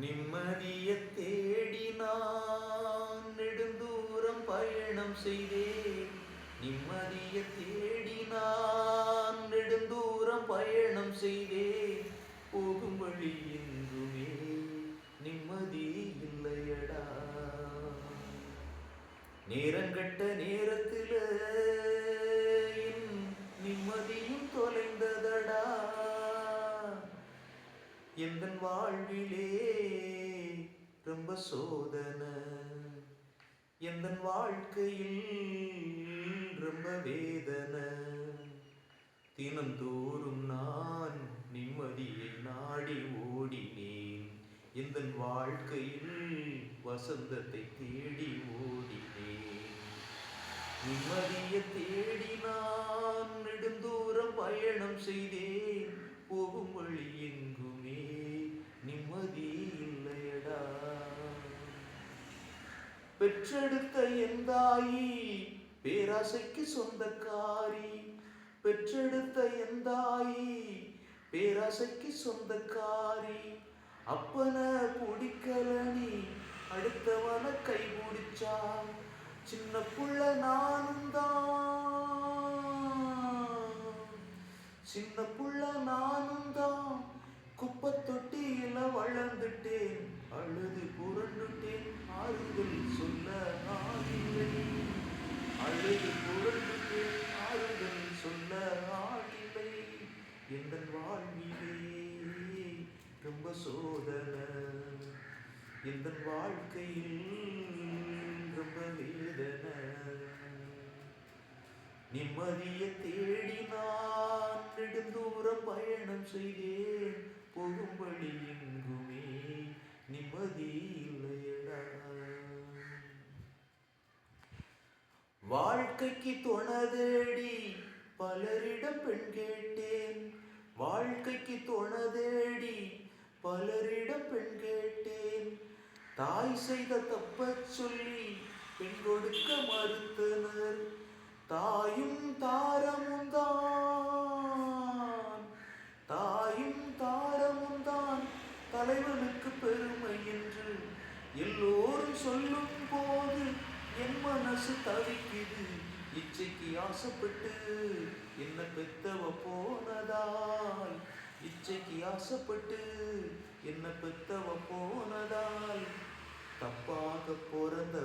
நிம்மதிய தேடி நான் நெடுந்தூரம் பயணம் செய்தேன். நிம்மதிய தேடி நான் நெடுந்தூரம் பயணம் செய்தேன். போகும் வழி எங்குமே நிம்மதி இல்லையடா. நேர வாழ்விலே ரொம்ப சோதனை. எந்த வாழ்க்கையில் ரொம்ப வேதனை? தினந்தோறும் நான் நிம்மதியை நாடி ஓடினேன். எந்த வாழ்க்கையில் வசந்தத்தை தேடி ஓடினேன். நிம்மதியை தேடினான் பெற்றெடுத்த எந்தாயி பேராசைக்கு சொந்தக்காரி. பெற்றெடுத்த எந்தாயி பேராசைக்கு சொந்தக்காரி. அப்பனை பிடிக்கலனி அடுத்தவன கை பிடிச்சா சின்ன புள்ள நானும் தான். சின்ன புள்ள நானும் தான். குப்பை தொட்டியில வளர்ந்துட்டேன். அழுது புரண்டுட்டேன் ஆறுதல் சொல்ல ஆடில்லை. அழுது புரண்டுட்டேன் ஆறுதல் சொல்ல ஆடில்லை. எந்த வாழ்விலே ரொம்ப சோதனை எந்த வாழ்க்கையில் ரொம்ப வேதனை நிம்மதியை வாழ்க்கைக்கு துணதேடி பலரிடம் பெண் கேட்டேன். வாழ்க்கைக்கு துணதேடி பலரிடம் பெண் கேட்டேன். தாய் செய்த தப்ப சொல்லி பெண் கொடுக்க மறுத்தனர். தாயும் தாரமும் தான். ஆசைப்பட்டு என்ன பெத்தவ போனதால் இச்சைக்கு ஆசைப்பட்டு என்ன பெத்தவ போனதால் தப்பாக பிறந்த